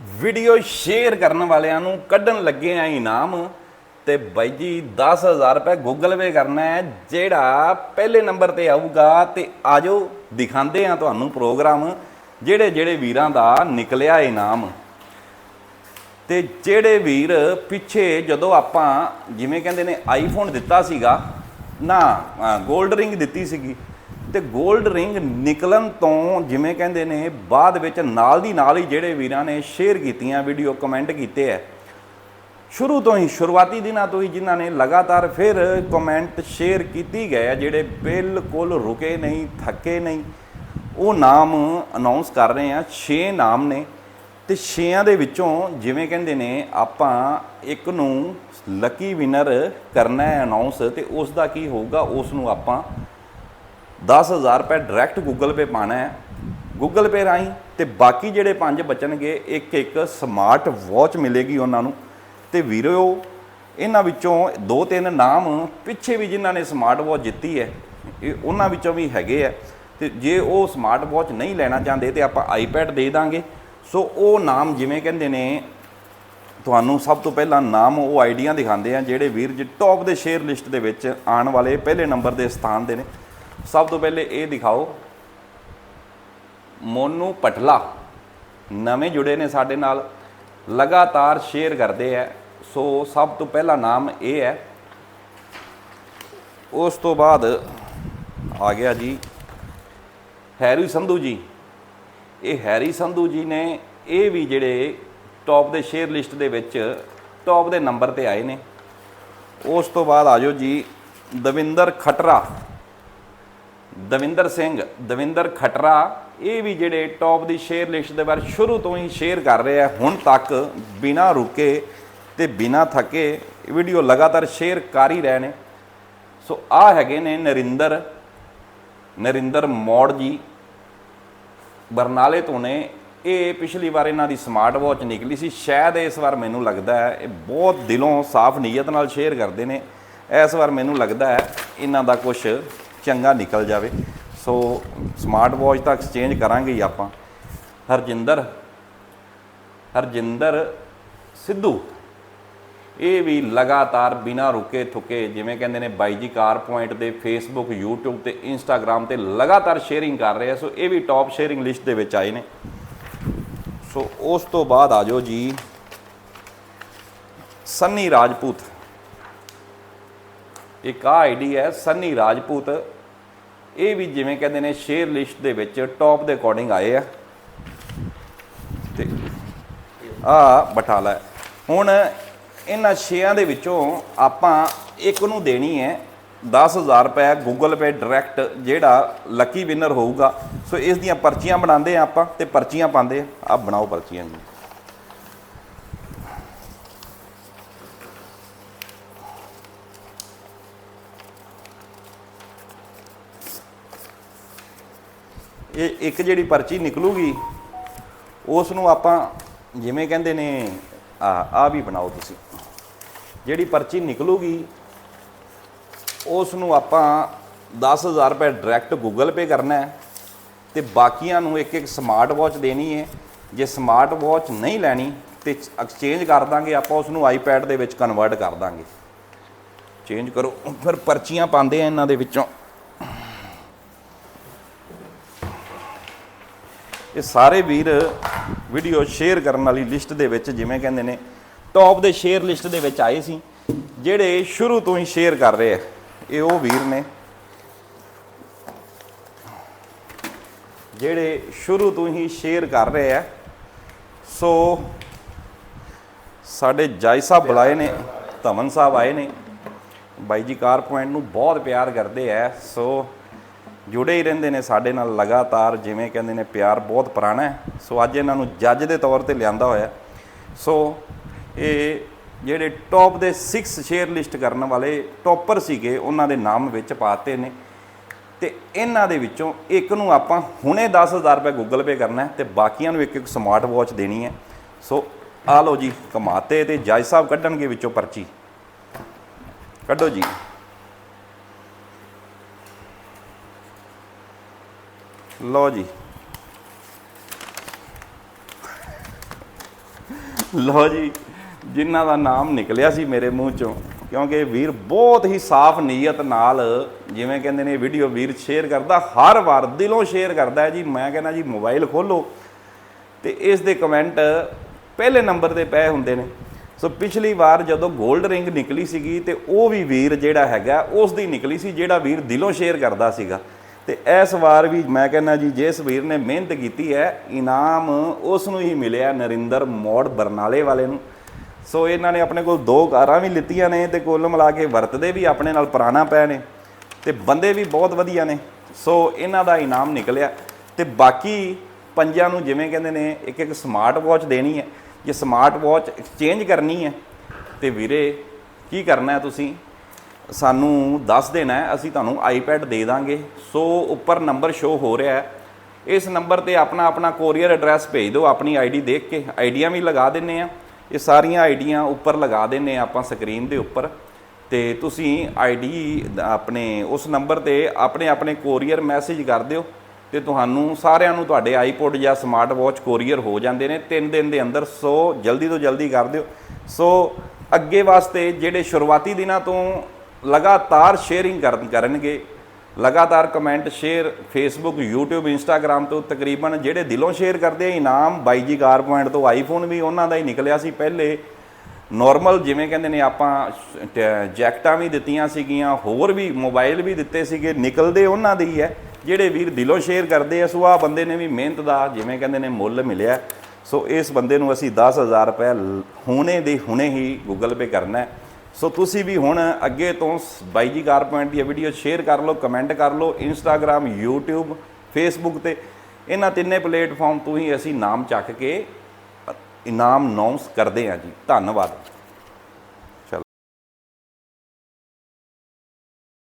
Video share ਕਰਨ ਵਾਲਿਆਂ ਨੂੰ ਕੱਢਣ ਲੱਗੇ ਆ ਇਨਾਮ ਤੇ ਬਾਈ ਜੀ 10000 ਰੁਪਏ ਗੂਗਲ ਪੇ ਕਰਨਾ ਹੈ, ਜਿਹੜਾ ਪਹਿਲੇ ਨੰਬਰ ਤੇ ਆਊਗਾ ਤੇ ਆਜੋ ਦਿਖਾਉਂਦੇ ਆ ਤੁਹਾਨੂੰ ਪ੍ਰੋਗਰਾਮ, ਜਿਹੜੇ ਜਿਹੜੇ ਵੀਰਾਂ ਦਾ ਨਿਕਲਿਆ ਇਨਾਮ। ਤੇ ਜਿਹੜੇ ਵੀਰ ਪਿੱਛੇ ਜਦੋਂ ਆਪਾਂ ਜਿਵੇਂ ਕਹਿੰਦੇ ਨੇ ਆਈਫੋਨ ਦਿੱਤਾ ਸੀਗਾ, ਨਾ 골ਡ ਰਿੰਗ ਦਿੱਤੀ ਸੀਗੀ ਤੇ 골ਡ ਰਿੰਗ ਨਿਕਲਣ ਤੋਂ ਜਿਵੇਂ ਕਹਿੰਦੇ ਨੇ, ਬਾਅਦ ਵਿੱਚ ਨਾਲ ਦੀ ਨਾਲ ਹੀ ਜਿਹੜੇ ਵੀਰਾਂ ਨੇ ਸ਼ੇਅਰ ਕੀਤੀਆਂ ਵੀਡੀਓ ਕਮੈਂਟ ਕੀਤੇ ਐ। ਸ਼ੁਰੂ ਤੋਂ ਹੀ, ਸ਼ੁਰੂਆਤੀ ਦਿਨਾਂ ਤੋਂ ਹੀ ਜਿਨ੍ਹਾਂ ਨੇ ਲਗਾਤਾਰ ਫਿਰ ਕਮੈਂਟ ਸ਼ੇਅਰ ਕੀਤੀ ਗਏ ਆ, ਜਿਹੜੇ ਬਿਲਕੁਲ ਰੁਕੇ ਨਹੀਂ, ਥੱਕੇ ਨਹੀਂ। ਉਹ ਨਾਮ ਅਨਾਉਂਸ ਕਰ ਰਹੇ ਆ 6 ਨਾਮ ਨੇ। ਤੇ 6ਾਂ ਦੇ ਵਿੱਚੋਂ ਜਿਵੇਂ ਕਹਿੰਦੇ ਨੇ, ਆਪਾਂ ਇੱਕ ਨੂੰ ਲੱਕੀ ਵਿਨਰ ਕਰਨਾ ਹੈ ਅਨਾਉਂਸ ਤੇ ਉਸ ਦਾ ਕੀ ਹੋਊਗਾ ਉਸ ਨੂੰ ਆਪਾਂ 10000 ਰੁਪਏ ਡਾਇਰੈਕਟ ਗੂਗਲ ਪੇ ਪਾਣਾ ਹੈ। ਗੂਗਲ ਪੇ ਰਾਹੀਂ ਤੇ ਬਾਕੀ ਜਿਹੜੇ ਪੰਜ ਬਚਣਗੇ, ਇੱਕ ਇੱਕ ਸਮਾਰਟ ਵਾਚ ਮਿਲੇਗੀ ਉਹਨਾਂ ਨੂੰ। ਤੇ ਵੀਰੋ, ਇਹਨਾਂ ਵਿੱਚੋਂ ਦੋ ਤਿੰਨ ਨਾਮ ਪਿੱਛੇ ਵੀ ਜਿਨ੍ਹਾਂ ਨੇ ਸਮਾਰਟ ਵਾਚ ਜਿੱਤੀ ਹੈ, ਇਹ ਉਹਨਾਂ ਵਿੱਚੋਂ ਵੀ ਹੈਗੇ ਆ। ਤੇ ਜੇ ਉਹ ਸਮਾਰਟ ਵਾਚ ਨਹੀਂ ਲੈਣਾ ਚਾਹੁੰਦੇ ਤੇ ਆਪਾਂ ਆਈਪੈਡ ਦੇ ਦਾਂਗੇ। ਸੋ ਉਹ ਨਾਮ ਜਿਵੇਂ ਕਹਿੰਦੇ ਨੇ, ਤੁਹਾਨੂੰ ਸਭ ਤੋਂ ਪਹਿਲਾਂ ਨਾਮ ਉਹ ਆਈਡੀਆਂ ਦਿਖਾਉਂਦੇ ਆ, ਜਿਹੜੇ ਵੀਰ ਜੀ ਟੌਪ ਦੇ ਸ਼ੇਅਰ ਲਿਸਟ ਦੇ ਵਿੱਚ ਆਉਣ ਵਾਲੇ ਪਹਿਲੇ ਨੰਬਰ ਦੇ ਸਥਾਨ ਦੇ ਨੇ। ਸਭ ਤੋਂ ਪਹਿਲੇ ਇਹ ਦਿਖਾਓ। ਮੋਨੂ ਪਟਲਾ ਨਵੇਂ ਜੁੜੇ ਨੇ ਸਾਡੇ ਨਾਲ, ਲਗਾਤਾਰ ਸ਼ੇਅਰ ਕਰਦੇ ਆ। ਸੋ ਸਭ ਤੋਂ ਪਹਿਲਾ ਨਾਮ ਇਹ ਹੈ। ਉਸ ਤੋਂ ਬਾਅਦ ਆ ਗਿਆ ਜੀ ਹੈਰੀ ਸੰਧੂ ਜੀ। ਇਹ ਹੈਰੀ ਸੰਧੂ ਜੀ ਨੇ ਇਹ ਵੀ ਜਿਹੜੇ ਟੌਪ ਦੇ ਸ਼ੇਅਰ ਲਿਸਟ ਦੇ ਵਿੱਚ ਟੌਪ ਦੇ ਨੰਬਰ ਤੇ ਆਏ ਨੇ। ਉਸ ਤੋਂ ਬਾਅਦ ਆਜੋ ਜੀ ਦਵਿੰਦਰ ਖਟਰਾ। ਦਵਿੰਦਰ ਸਿੰਘ, ਦਵਿੰਦਰ ਖਟਰਾ, ਇਹ ਵੀ ਜਿਹੜੇ ਟੌਪ ਦੀ ਸ਼ੇਅਰ ਲਿਸਟ ਦੇ ਬਾਰੇ ਸ਼ੁਰੂ ਤੋਂ ਹੀ ਸ਼ੇਅਰ ਕਰ ਰਹੇ ਆ, ਹੁਣ ਤੱਕ ਬਿਨਾਂ ਰੁਕੇ ਤੇ ਬਿਨਾਂ ਥੱਕੇ ਵੀਡੀਓ ਲਗਾਤਾਰ ਸ਼ੇਅਰ ਕਰ ਹੀ ਰਹੇ ਨੇ। ਸੋ ਆ ਹੈਗੇ ਨੇ ਨਰਿੰਦਰ ਨਰਿੰਦਰ ਮੋੜ ਜੀ, ਬਰਨਾਲੇ ਤੋਂ ਨੇ। ਇਹ ਪਿਛਲੀ ਵਾਰ ਇਹਨਾਂ ਦੀ ਸਮਾਰਟ ਵਾਚ ਨਿਕਲੀ ਸੀ, ਸ਼ਾਇਦ ਇਸ ਵਾਰ ਮੈਨੂੰ ਲੱਗਦਾ ਹੈ, ਇਹ ਬਹੁਤ ਦਿਲੋਂ ਸਾਫ਼ ਨੀਅਤ ਨਾਲ ਸ਼ੇਅਰ ਕਰਦੇ ਨੇ। ਇਸ ਵਾਰ ਮੈਨੂੰ ਲੱਗਦਾ ਹੈ, ਇਹਨਾਂ ਦਾ ਕੁਝ ਚੰਗਾ ਨਿਕਲ ਜਾਵੇ। ਸੋ ਸਮਾਰਟ ਵਾਚ ਤਾਂ ਐਕਸਚੇਂਜ ਕਰਾਂਗੇ ਹੀ ਆਪਾਂ। ਹਰਜਿੰਦਰ ਹਰਜਿੰਦਰ ਸਿੱਧੂ। ਇਹ ਵੀ ਲਗਾਤਾਰ ਬਿਨਾਂ ਰੁਕੇ ਥੁਕੇ, ਜਿਵੇਂ ਕਹਿੰਦੇ ਨੇ ਬਾਈ ਜੀ ਕਾਰ ਪੁਆਇੰਟ ਦੇ ਫੇਸਬੁੱਕ YouTube ਤੇ Instagram ਤੇ ਲਗਾਤਾਰ ਸ਼ੇਅਰਿੰਗ ਕਰ ਰਹੇ ਆ। ਸੋ ਇਹ ਵੀ ਟੌਪ ਸ਼ੇਅਰਿੰਗ ਲਿਸਟ ਦੇ ਵਿੱਚ ਆਏ ਨੇ। ਸੋ ਉਸ ਤੋਂ ਬਾਅਦ ਆ ਜਾਓ ਜੀ। ਸੰਨੀ ਰਾਜਪੂਤ। ਇੱਕ ਆ ਆਈਡੀ ਹੈ ਸੰਨੀ ਰਾਜਪੂਤ। ਇਹ ਵੀ ਜਿਵੇਂ ਕਹਿੰਦੇ ਨੇ ਸ਼ੇਅਰ ਲਿਸਟ ਦੇ ਵਿੱਚ ਟੌਪ ਦੇ ਅਕੋਰਡਿੰਗ ਆਏ ਆ। ਤੇ ਆ ਬਟਾਲਾ ਹੁਣ ਇਹਨਾਂ ਛੇਆਂ ਦੇ ਵਿੱਚੋਂ ਆਪਾਂ ਇੱਕ ਨੂੰ ਦੇਣੀ ਹੈ 10000 ਰੁਪਏ ਗੂਗਲ ਪੇ ਡਾਇਰੈਕਟ ਜਿਹੜਾ ਲੱਕੀ ਵਿਨਰ ਹੋਊਗਾ। ਸੋ ਇਸ ਦੀਆਂ ਪਰਚੀਆਂ ਬਣਾਉਂਦੇ ਆ ਆਪਾਂ ਤੇ ਪਰਚੀਆਂ ਪਾਉਂਦੇ ਆ। ਆ ਬਣਾਓ ਪਰਚੀਆਂ ਜੀ। ਇਹ ਇੱਕ ਜਿਹੜੀ ਪਰਚੀ ਨਿਕਲੂਗੀ ਉਸ ਨੂੰ ਆਪਾਂ ਜਿਵੇਂ ਕਹਿੰਦੇ ਨੇ, ਆ ਆ ਵੀ ਬਣਾਓ ਤੁਸੀਂ। ਜਿਹੜੀ ਪਰਚੀ ਨਿਕਲੂਗੀ ਉਸ ਨੂੰ ਆਪਾਂ 10000 ਰੁਪਏ ਡਾਇਰੈਕਟ ਗੂਗਲ ਪੇ ਕਰਨਾ ਹੈ ਤੇ ਬਾਕੀਆਂ ਨੂੰ ਇੱਕ ਇੱਕ ਸਮਾਰਟ ਵਾਚ ਦੇਣੀ ਹੈ। ਜੇ ਸਮਾਰਟ ਵਾਚ ਨਹੀਂ ਲੈਣੀ ਤੇ ਐਕਸਚੇਂਜ ਕਰ ਦਾਂਗੇ ਆਪਾਂ ਉਸ ਨੂੰ ਆਈਪੈਡ ਦੇ ਵਿੱਚ ਕਨਵਰਟ ਕਰ ਦਾਂਗੇ। ਚੇਂਜ ਕਰੋ। ਫਿਰ ਪਰਚੀਆਂ ਪਾਉਂਦੇ ਆ ਇਹਨਾਂ ਦੇ ਵਿੱਚੋਂ। ਇਹ ਸਾਰੇ ਵੀਰ ਵੀਡੀਓ ਸ਼ੇਅਰ ਕਰਨ ਵਾਲੀ ਲਿਸਟ ਦੇ ਵਿੱਚ ਜਿਵੇਂ ਕਹਿੰਦੇ ਨੇ ਟੌਪ ਦੇ ਸ਼ੇਅਰ ਲਿਸਟ ਦੇ ਵਿੱਚ ਆਏ ਸੀ, ਜਿਹੜੇ ਸ਼ੁਰੂ ਤੋਂ ਹੀ ਸ਼ੇਅਰ ਕਰ ਰਹੇ ਆ। ਇਹ ਉਹ ਵੀਰ ਨੇ, ਜਿਹੜੇ ਸ਼ੁਰੂ ਤੋਂ ਹੀ ਸ਼ੇਅਰ ਕਰ ਰਹੇ ਆ। ਸੋ ਸਾਡੇ ਜਾਈ ਸਾਹਿਬ ਬੁਲਾਏ ਨੇ ਧਮਨ ਸਾਹਿਬ ਆਏ ਨੇ। ਬਾਈ ਜੀ ਕਾਰ ਪੁਆਇੰਟ ਨੂੰ ਬਹੁਤ ਪਿਆਰ ਕਰਦੇ ਆ। ਸੋ ਜੁੜੇ ਹੀ ਰਹਿੰਦੇ ਨੇ, ਸਾਡੇ ਨਾਲ ਲਗਾਤਾਰ ਜਿਵੇਂ ਕਹਿੰਦੇ ਨੇ, ਪਿਆਰ ਬਹੁਤ ਪੁਰਾਣਾ ਹੈ। ਸੋ ਅੱਜ ਇਹਨਾਂ ਨੂੰ ਜੱਜ ਦੇ ਤੌਰ ਤੇ ਲਿਆਂਦਾ ਹੋਇਆ ਸੋ ਇਹ ਜਿਹੜੇ ਟੌਪ ਦੇ 6 ਸ਼ੇਅਰ ਲਿਸਟ ਕਰਨ ਵਾਲੇ ਟੌਪਰ ਸੀਗੇ, ਉਹਨਾਂ ਦੇ ਨਾਮ ਵਿੱਚ ਪਾਤੇ ਨੇ। ਤੇ ਇਹਨਾਂ ਦੇ ਵਿੱਚੋਂ ਇੱਕ ਨੂੰ ਆਪਾਂ ਹੁਣੇ 10000 ਰੁਪਏ ਗੂਗਲ ਪੇ ਕਰਨਾ ਹੈ ਤੇ ਬਾਕੀਆਂ ਨੂੰ ਇੱਕ ਇੱਕ ਸਮਾਰਟ ਵਾਚ ਦੇਣੀ ਹੈ। ਸੋ ਆ ਲਓ ਜੀ ਕਮਾਤੇ ਤੇ ਜੱਜ ਸਾਹਿਬ ਕੱਢਣਗੇ ਵਿੱਚੋਂ ਪਰਚੀ। ਕੱਢੋ ਜੀ। ਲਓ ਜੀ। ਲਓ ਜੀ, ਜਿਨ੍ਹਾਂ ਦਾ ਨਾਮ ਨਿਕਲਿਆ ਸੀ ਮੇਰੇ ਮੂੰਹ ਚੋਂ, ਕਿਉਂਕਿ ਵੀਰ ਬਹੁਤ ਹੀ ਸਾਫ਼ ਨੀਅਤ ਨਾਲ, ਜਿਵੇਂ ਕਹਿੰਦੇ ਨੇ ਵੀਡੀਓ ਵੀਰ ਸ਼ੇਅਰ ਕਰਦਾ, ਹਰ ਵਾਰ ਦਿਲੋਂ ਸ਼ੇਅਰ ਕਰਦਾ ਹੈ ਜੀ। ਮੈਂ ਕਹਿੰਦਾ ਜੀ ਮੋਬਾਈਲ ਖੋਲੋ ਤੇ ਇਸ ਦੇ ਕਮੈਂਟ ਪਹਿਲੇ ਨੰਬਰ ਤੇ ਪਏ ਹੁੰਦੇ ਨੇ। ਸੋ ਪਿਛਲੀ ਵਾਰ ਜਦੋਂ 골ਡ ਰਿੰਗ ਨਿਕਲੀ ਸੀਗੀ, ਤੇ ਉਹ ਵੀ ਵੀਰ ਜਿਹੜਾ ਹੈਗਾ, ਉਸ ਦੀ ਨਿਕਲੀ ਸੀ, ਜਿਹੜਾ ਵੀਰ ਦਿਲੋਂ ਸ਼ੇਅਰ ਕਰਦਾ ਸੀਗਾ। ਤੇ ਇਸ ਵਾਰ ਵੀ ਮੈਂ ਕਹਿੰਦਾ ਜੀ, ਜਿਸ ਵੀਰ ਨੇ ਮਿਹਨਤ ਕੀਤੀ ਹੈ, ਇਨਾਮ ਉਸ ਨੂੰ ਹੀ ਮਿਲਿਆ ਨਰਿੰਦਰ ਮੋੜ ਬਰਨਾਲੇ ਵਾਲੇ ਨੂੰ। ਸੋ ਇਹਨਾਂ ਨੇ ਆਪਣੇ ਕੋਲ ਦੋ ਕਾਰਾਂ ਵੀ ਲਿੱਤੀਆਂ ਨੇ ਤੇ ਕੁੱਲ ਮਿਲਾ ਕੇ ਵਰਤਦੇ ਵੀ ਆਪਣੇ ਨਾਲ ਪੁਰਾਣਾ ਪਏ ਨੇ ਤੇ ਬੰਦੇ ਵੀ ਬਹੁਤ ਵਧੀਆ ਨੇ। ਸੋ ਇਹਨਾਂ ਦਾ ਇਨਾਮ ਨਿਕਲਿਆ ਤੇ ਬਾਕੀ ਪੰਜਾਂ ਨੂੰ ਜਿਵੇਂ ਕਹਿੰਦੇ ਨੇ ਇੱਕ ਇੱਕ ਸਮਾਰਟ ਵਾਚ ਦੇਣੀ ਹੈ। ਜੇ ਸਮਾਰਟ ਵਾਚ ਐਕਸਚੇਂਜ ਕਰਨੀ ਹੈ ਤੇ ਵੀਰੇ, ਕੀ ਕਰਨਾ ਹੈ ਤੁਸੀਂ? ਸਾਨੂੰ ਦੱਸ ਦੇਣਾ ਹੈ, ਅਸੀਂ ਤੁਹਾਨੂੰ ਆਈਪੈਡ ਦੇ ਦਾਂਗੇ। ਸੋ ਉੱਪਰ ਨੰਬਰ ਸ਼ੋ ਹੋ ਰਿਹਾ ਹੈ। ਇਸ ਨੰਬਰ ਤੇ ਆਪਣਾ ਆਪਣਾ ਕੋਰੀਅਰ ਐਡਰੈਸ ਭੇਜ ਦਿਓ, ਆਪਣੀ ਆਈਡੀ ਦੇਖ ਕੇ। ਆਈਡੀਆਂ ਵੀ ਲਗਾ ਦਿੰਨੇ ਆ। ਇਹ ਸਾਰੀਆਂ ਆਈਡੀਆਂ ਉੱਪਰ ਲਗਾ ਦਿੰਨੇ ਆ ਆਪਾਂ ਸਕਰੀਨ ਦੇ ਉੱਪਰ। ਤੇ ਤੁਸੀਂ ਆਈਡੀ ਆਪਣੇ ਉਸ ਨੰਬਰ ਤੇ ਆਪਣੇ ਆਪਣੇ ਕੋਰੀਅਰ ਮੈਸੇਜ ਕਰ ਦਿਓ ਤੇ ਤੁਹਾਨੂੰ ਸਾਰਿਆਂ ਨੂੰ ਤੁਹਾਡੇ ਆਈਪੋਡ ਜਾਂ ਸਮਾਰਟ ਵਾਚ ਕੋਰੀਅਰ ਹੋ ਜਾਂਦੇ ਨੇ। 3 ਦਿਨ ਦੇ ਅੰਦਰ, ਸੋ ਜਲਦੀ ਤੋਂ ਜਲਦੀ ਕਰ ਦਿਓ। ਸੋ ਅੱਗੇ ਵਾਸਤੇ ਜਿਹੜੇ ਸ਼ੁਰੂਆਤੀ ਦਿਨਾਂ ਤੋਂ ਲਗਾਤਾਰ ਸ਼ੇਅਰਿੰਗ ਕਰਨ ਕਰਨਗੇ। ਲਗਾਤਾਰ comment share Facebook YouTube, Instagram ਤੋਂ ਤਕਰੀਬਨ ਜਿਹੜੇ ਦਿਲੋਂ ਸ਼ੇਅਰ ਕਰਦੇ ਆ, ਇਨਾਮ ਬਾਈ ਜੀ ਕਾਰ ਪੁਆਇੰਟ ਤੋਂ ਆਈਫੋਨ ਵੀ ਉਹਨਾਂ ਦਾ ਹੀ ਨਿਕਲਿਆ ਸੀ ਪਹਿਲੇ। ਨਾਰਮਲ ਜਿਵੇਂ ਕਹਿੰਦੇ ਨੇ ਆਪਾਂ ਜੈਕਟਾਂ ਵੀ ਦਿੱਤੀਆਂ ਸੀਗੀਆਂ, ਹੋਰ ਵੀ ਮੋਬਾਈਲ ਵੀ ਦਿੱਤੇ ਸੀਗੇ, ਨਿਕਲਦੇ ਉਹਨਾਂ ਦੇ ਹੀ ਹੈ। ਜਿਹੜੇ ਵੀਰ ਦਿਲੋਂ ਸ਼ੇਅਰ ਕਰਦੇ ਆ, ਸੋ ਆਹ ਬੰਦੇ ਨੇ ਵੀ ਮਿਹਨਤ ਦਾ ਜਿਵੇਂ ਕਹਿੰਦੇ ਨੇ ਮੁੱਲ ਮਿਲਿਆ। ਸੋ ਇਸ ਬੰਦੇ ਨੂੰ ਅਸੀਂ 10000 ਰੁਪਏ ਲ- ਹੁਣੇ ਦੇ ਹੁਣੇ ਹੀ ਗੂਗਲ ਪੇ ਕਰਨਾ ਹੈ। ਸੋ ਤੁਸੀਂ ਵੀ ਹੁਣ ਅੱਗੇ ਤੋਂ ਸ- ਬਾਈ ਜੀ ਕਾਰ ਪੁਆਇੰਟ ਦੀ ਵੀਡੀਓ ਸ਼ੇਅਰ ਕਰ ਲਓ, ਕਮੈਂਟ ਕਰ ਲਓ ਇੰਸਟਾਗ੍ਰam YouTube, Facebook ਤੇ। ਇਹਨਾਂ ਤਿੰਨੇ ਪਲੇਟਫਾਰਮ ਤੋਂ ਹੀ ਅਸੀਂ ਨਾਮ ਚੱਕ ਕੇ ਇਨਾਮ ਅਨਾਉਂਸ ਕਰਦੇ ਹਾਂ ਜੀ। ਧੰਨਵਾਦ।